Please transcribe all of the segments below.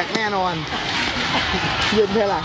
ท็กแน่นอน ยืนเท่าไหร่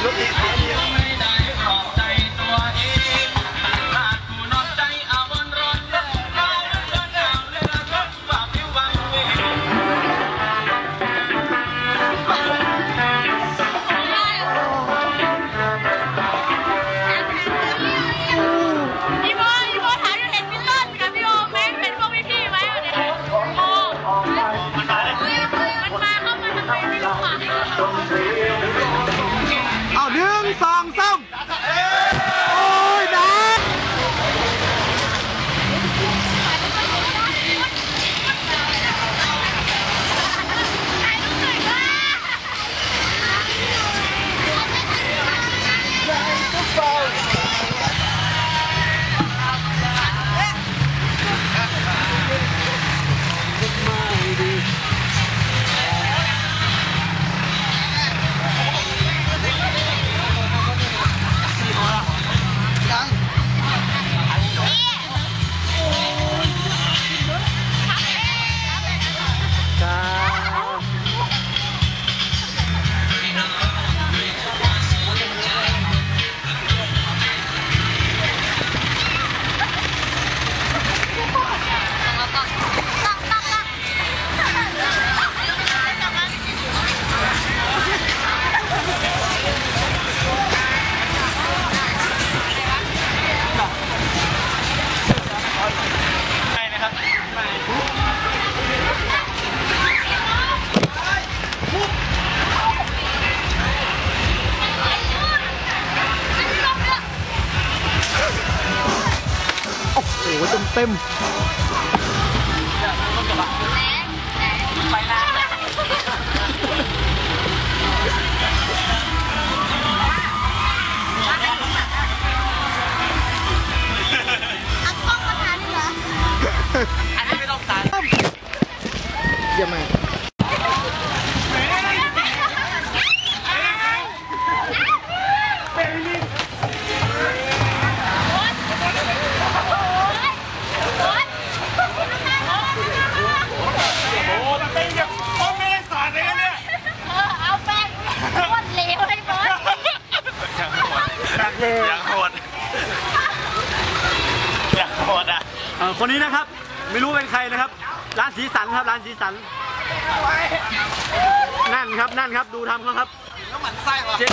Look at เต็มเต็ม อยากโหดอยากโหดอะคนนี้นะครับ ไม่รู้เป็นใครนะครับ ร้านสีสันครับ ร้านสีสัน นั่นครับ นั่นครับ ดูทำเขาครับ แล้วหมันไส้ว่ะ เจ็บ